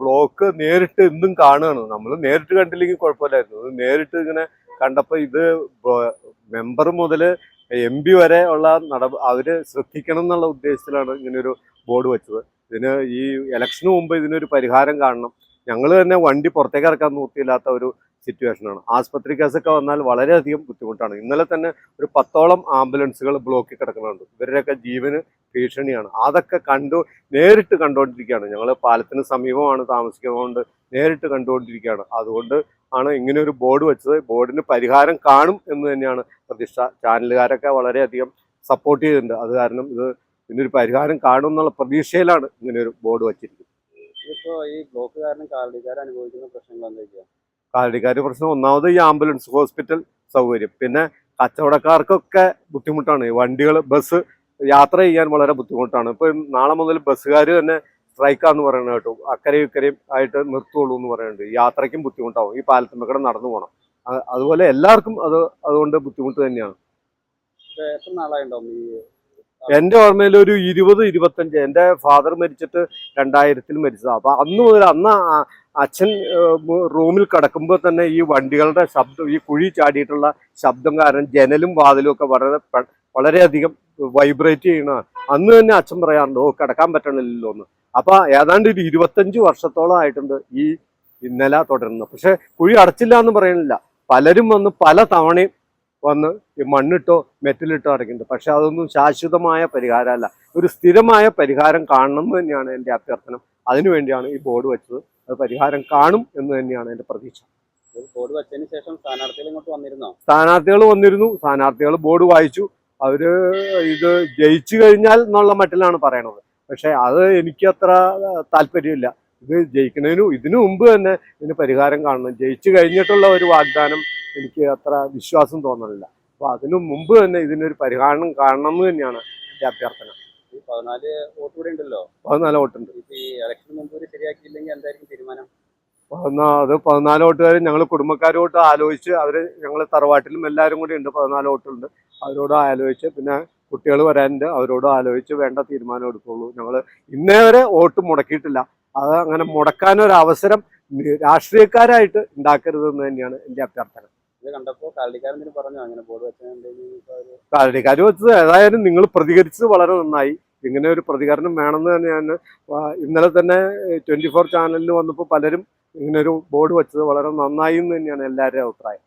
Block നേരിട്ട് ഇന്നും കാണുകയാണ്. നമ്മൾ നേരിട്ട് കണ്ടില്ലെങ്കിൽ കുഴപ്പമില്ലായിരുന്നു. നേരിട്ട് ഇങ്ങനെ കണ്ടപ്പോൾ ഇത് മെമ്പർ മുതൽ എം പി വരെ ഉള്ള നട അവർ ശ്രദ്ധിക്കണം എന്നുള്ള ഉദ്ദേശത്തിലാണ് ഇങ്ങനൊരു ബോർഡ് വെച്ചത്. ഇതിന് ഈ ഇലക്ഷന് മുമ്പ് ഇതിനൊരു പരിഹാരം കാണണം. ഞങ്ങൾ തന്നെ വണ്ടി പുറത്തേക്ക് ഇറക്കാൻ നോക്കിയില്ലാത്ത ഒരു സിറ്റുവേഷനാണ് ആസ്പത്രി കേസൊക്കെ വന്നാൽ വളരെയധികം ബുദ്ധിമുട്ടാണ്. ഇന്നലെ തന്നെ ഒരു പത്തോളം ആംബുലൻസുകൾ ബ്ലോക്കിൽ കിടക്കുന്നുണ്ട്. ഇവരുടെയൊക്കെ ജീവന് ഭീഷണിയാണ്. അതൊക്കെ കണ്ടു നേരിട്ട് കണ്ടുകൊണ്ടിരിക്കുകയാണ് ഞങ്ങൾ പാലത്തിന് സമീപമാണ് താമസിക്കുന്നതുകൊണ്ട് നേരിട്ട് കണ്ടുകൊണ്ടിരിക്കുകയാണ് അതുകൊണ്ട് ആണ് ഇങ്ങനെ ഒരു ബോർഡ് വെച്ചത്. ബോർഡിന് പരിഹാരം കാണും എന്ന് തന്നെയാണ് പ്രതിഷ്ഠ. ചാനലുകാരൊക്കെ വളരെയധികം സപ്പോർട്ട് ചെയ്തിട്ടുണ്ട്. അത് കാരണം ഇത് ഇതിനൊരു പരിഹാരം കാണും എന്നുള്ള പ്രതീക്ഷയിലാണ് ഇങ്ങനെ ഒരു ബോർഡ് വച്ചിരിക്കുന്നത്. ഇപ്പോൾ ഈ ബ്ലോക്ക് കാരണം കാലടിക്കാർ അനുഭവിക്കുന്ന പ്രശ്നങ്ങൾ എന്തൊക്കെയാ? കാലടിക്കാർ പ്രശ്നം. ഒന്നാമത് ഈ ആംബുലൻസ് ഹോസ്പിറ്റൽ സൗകര്യം. പിന്നെ കച്ചവടക്കാർക്കൊക്കെ ബുദ്ധിമുട്ടാണ്. വണ്ടികൾ ബസ് യാത്ര ചെയ്യാൻ വളരെ ബുദ്ധിമുട്ടാണ്. ഇപ്പൊ നാളെ മുതൽ ബസ്സുകാർ തന്നെ സ്ട്രൈക്കാന്ന് പറയുന്നത് കേട്ടു. അക്കരയും ഇക്കരയും ആയിട്ട് നിർത്തുള്ളൂ എന്ന് പറയുന്നുണ്ട് യാത്രയ്ക്കും ബുദ്ധിമുട്ടാവും. ഈ പാലത്തുമ്പക്കടം നടന്നു പോകണം അതുപോലെ എല്ലാവർക്കും അത് അതുകൊണ്ട് ബുദ്ധിമുട്ട് തന്നെയാണ്. എന്റെ ഓർമ്മയിൽ ഒരു ഇരുപത് ഇരുപത്തഞ്ച്. എന്റെ ഫാദർ മരിച്ചിട്ട് രണ്ടായിരത്തിൽ മരിച്ചതാണ് അപ്പൊ അന്ന് മുതൽ അന്ന് അച്ഛൻ റൂമിൽ കിടക്കുമ്പോൾ തന്നെ ഈ വണ്ടികളുടെ ശബ്ദം ഈ കുഴി ചാടിയിട്ടുള്ള ശബ്ദം കാരണം ജനലും വാതിലും ഒക്കെ വളരെ വളരെയധികം വൈബ്രേറ്റ് ചെയ്യണ അന്ന് തന്നെ അച്ഛൻ പറയാറുണ്ട് ഓ കിടക്കാൻ പറ്റണില്ലല്ലോ എന്ന്. അപ്പൊ ഏതാണ്ട് ഒരു ഇരുപത്തഞ്ച് വർഷത്തോളം ആയിട്ടുണ്ട് ഈ ഇന്നല തുടരുന്നത്. പക്ഷേ കുഴി അടച്ചില്ല എന്ന് പറയണില്ല പലരും വന്ന് പല തവണയും വന്ന് ഈ മണ്ണിട്ടോ മെറ്റലിട്ടോ അടയ്ക്കുന്നുണ്ട്. പക്ഷെ അതൊന്നും ശാശ്വതമായ പരിഹാരമല്ല. ഒരു സ്ഥിരമായ പരിഹാരം കാണണം എന്ന് തന്നെയാണ് എന്റെ അഭ്യർത്ഥന. അതിനുവേണ്ടിയാണ് ഈ ബോർഡ് വെച്ചത്. അത് പരിഹാരം കാണും എന്ന് തന്നെയാണ് എന്റെ പ്രതീക്ഷ. ബോർഡ് വച്ചതിന് ശേഷം സ്ഥാനാർത്ഥികൾ ഇങ്ങോട്ട് വന്നിരുന്നോ? സ്ഥാനാർത്ഥികൾ വന്നിരുന്നു സ്ഥാനാർത്ഥികൾ ബോർഡ് വായിച്ചു. അവർ ഇത് ജയിച്ചു കഴിഞ്ഞാൽ എന്നുള്ള മട്ടിലാണ് പറയണത്. പക്ഷെ അത് എനിക്ക് അത്ര താല്പര്യമില്ല. ഇത് ജയിക്കുന്നതിനു ഇതിനു മുമ്പ് തന്നെ ഇതിന് പരിഹാരം കാണണം. ജയിച്ചു കഴിഞ്ഞിട്ടുള്ള ഒരു വാഗ്ദാനം എനിക്ക് അത്ര വിശ്വാസം തോന്നണില്ല. അപ്പൊ അതിനു മുമ്പ് തന്നെ ഇതിനൊരു പരിഹാരം കാണണം എന്ന് തന്നെയാണ് എന്റെ അഭ്യർത്ഥന. പതിനാല് വോട്ട് കൂടെ ഉണ്ടല്ലോ? പതിനാല് വോട്ടുണ്ട് ഇപ്പൊ ഈ ഇലക്ഷന് മുമ്പ് ഒരു ശരിയാക്കിയില്ലെങ്കിൽ എന്തായിരിക്കും തീരുമാനം പതിനാ അത് പതിനാല് വോട്ടുകാർ ഞങ്ങൾ കുടുംബക്കാരോട്ട് ആലോചിച്ച് അവർ ഞങ്ങൾ തറവാട്ടിലും എല്ലാവരും കൂടി ഉണ്ട് പതിനാല് വോട്ടുണ്ട് അവരോട് ആലോചിച്ച് പിന്നെ കുട്ടികൾ വരാനുണ്ട്. അവരോട് ആലോചിച്ച് വേണ്ട തീരുമാനം എടുക്കുള്ളൂ. ഞങ്ങൾ ഇന്നേ വരെ വോട്ട് മുടക്കിയിട്ടില്ല. അത് അങ്ങനെ മുടക്കാനൊരവസരം രാഷ്ട്രീയക്കാരായിട്ട് ഉണ്ടാക്കരുതെന്ന് തന്നെയാണ് എന്റെ അഭ്യർത്ഥന. ഇത് കണ്ടപ്പോ കാലടിക്കാരെന്തിനും പറഞ്ഞു അങ്ങനെ ബോർഡ് വെച്ചത് ഏതായാലും നിങ്ങൾ പ്രതികരിച്ചത് വളരെ നന്നായി. ഇങ്ങനെ ഒരു പ്രതികരണം വേണമെന്ന് തന്നെയാണ് ഞാൻ ഇന്നലെ തന്നെ ട്വന്റി ഫോർ ചാനലിൽ വന്നപ്പോൾ പലരും ഇങ്ങനെ ഒരു ബോർഡ് വെച്ചത് വളരെ നന്നായി എന്ന് തന്നെയാണ് എല്ലാവരുടെയും അഭിപ്രായം.